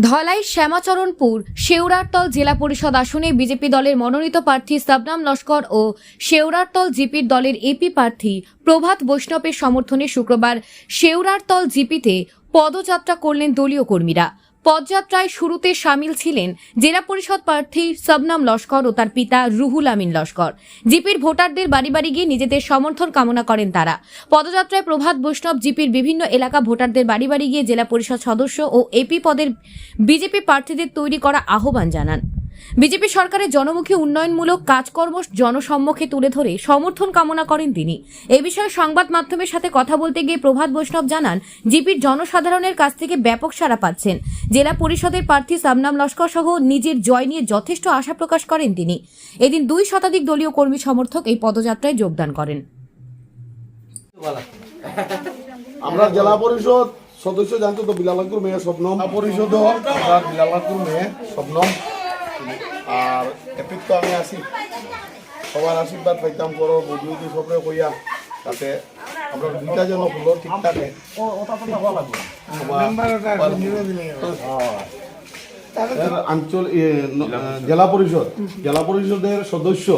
ধলাই শ্যামাচরণপুর শেওরারতল জেলা পরিষদ আসনে বিজেপি দলের মনোনীত প্রার্থী সাবনাম লস্কর ও শেওরারতল জিপির দলের এপি প্রার্থী প্রভাত বৈষ্ণবের সমর্থনে শুক্রবার শেওরারতল জিপিতে পদযাত্রা করলেন দলীয় কর্মীরা। পদযাত্রায় শুরুতে সামিল ছিলেন জেলা পরিষদ প্রার্থী সবনাম লস্কর ও তার পিতা রুহুল আমিন লস্কর। জিপির ভোটারদের বাড়ি বাড়ি গিয়ে নিজেদের সমর্থন কামনা করেন তারা। পদযাত্রায় প্রভাত বৈষ্ণব, জিপির বিভিন্ন এলাকা ভোটারদের বাড়ি বাড়ি গিয়ে জেলা পরিষদ সদস্য ও এপি পদের বিজেপি প্রার্থীদের তৈরি করা আহ্বান জানান। বিজেপি সরকারের জনমুখী উন্নয়নমূলক কাজকর্ম জনসম্মুখে তুলে ধরে সমর্থন কামনা করেন তিনি। এ বিষয়ে সংবাদ মাধ্যমের সাথে কথা বলতে গিয়ে প্রভাত বৈষ্ণব জানান জিপির জনসাধারণের কাছ থেকে ব্যাপক সাড়া পাচ্ছেন। জেলা পরিষদের প্রার্থী সামনাম লস্কর সহ নিজের জয় নিয়ে যথেষ্ট আশা প্রকাশ করেন তিনি। এদিন দুই শতাধিক দলীয় কর্মী সমর্থক এই পদযাত্রায় যোগদান করেন। আমরা জেলা পরিষদ সদস্য জানতো তো বিলালাকুর মেয়ে স্বপ্নম পরিষদ বিলালাকুর মেয়ে স্বপ্নম আর এপিক তো আমি আসি সবার আশীর্বাদ পাইতাম করো বুঝুই সবরে কইয়া। তাতে আমরা দুইটা যেন হলো ন- জেলা পরিষদ জেলা পরিষদের সদস্য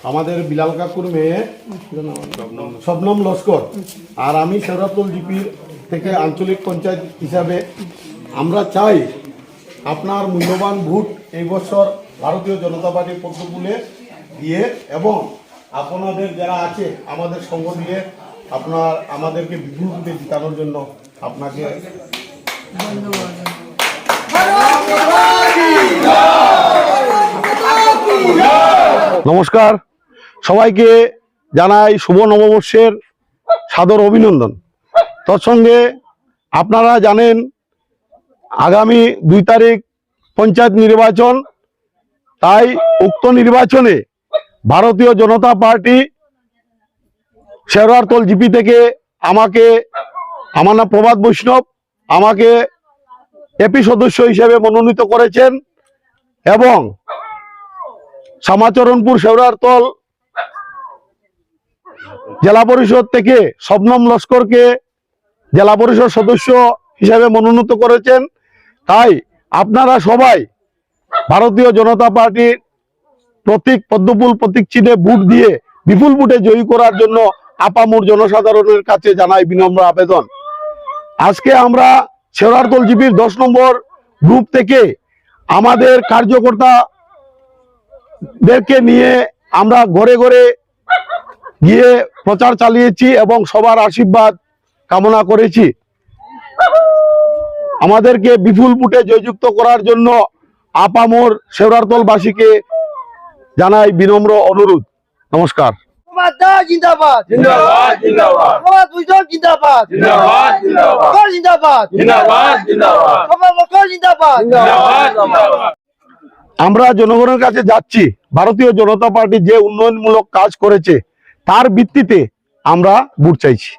আমাদের বিলাল কাকুর মেয়ে শবনম লস্কর। আর আমি শেরাতুল জিপির থেকে আঞ্চলিক পঞ্চায়েত হিসাবে আমরা চাই আপনার মূল্যবান ভোট এই বছর ভারতীয় জনতা পার্টির পদ্মপুলে দিয়ে এবং আপনাদের যারা আছে, আমাদের সঙ্গ দিয়ে আপনার, আমাদেরকে বিপুল জিতানোর জন্য আপনাকে নমস্কার। সবাইকে জানাই শুভ নববর্ষের সাদর অভিনন্দন। তৎসঙ্গে আপনারা জানেন আগামী দুই তারিখ পঞ্চায়েত নির্বাচন। তাই উক্ত নির্বাচনে ভারতীয় জনতা পার্টি শেরওয়ারতল জিপি থেকে আমাকে, আমার নাম প্রভাত বৈষ্ণব, আমাকে এপি সদস্য হিসেবে মনোনীত করেছেন এবং শ্যামাচরণপুর শেওড়ারতল জেলা পরিষদ থেকে শবনম লস্করকে জেলা পরিষদ সদস্য হিসাবে মনোনীত করেছেন। তাই আপনারা সবাই ভারতীয় জনতা পার্টির প্রতীক পদ্মফুল প্রতীক চিহ্নে ভোট দিয়ে বিপুল ভোটে জয়ী করার জন্য আপামুর জনসাধারণের কাছে জানাই বিনম্র আবেদন। আজকে আমরা শেওড়ারতল জিপির দশ নম্বর গ্রুপ থেকে আমাদের কার্যকর্তাদেরকে নিয়ে আমরা ঘরে ঘরে গিয়ে প্রচার চালিয়েছি এবং সবার আশীর্বাদ কামনা করেছি। আমাদেরকে বিপুল বুটে জয়যুক্ত করার জন্য আপামোর শেওরারতলবাসীকে জানাই বিনম্র অনুরোধ। নমস্কার। জিন্দাবাদ। জিন্দাবাদ জিন্দাবাদ। জিন্দাবাদ। জিন্দাবাদ জিন্দাবাদ। লকর জিন্দাবাদ। জিন্দাবাদ জিন্দাবাদ। সমাজ লকর জিন্দাবাদ। জিন্দাবাদ জিন্দাবাদ। আমরা জনগণের কাছে যাচ্ছি। ভারতীয় জনতা পার্টি যে উন্নয়নমূলক কাজ করেছে তার ভিত্তিতে আমরা ভোট চাইছি।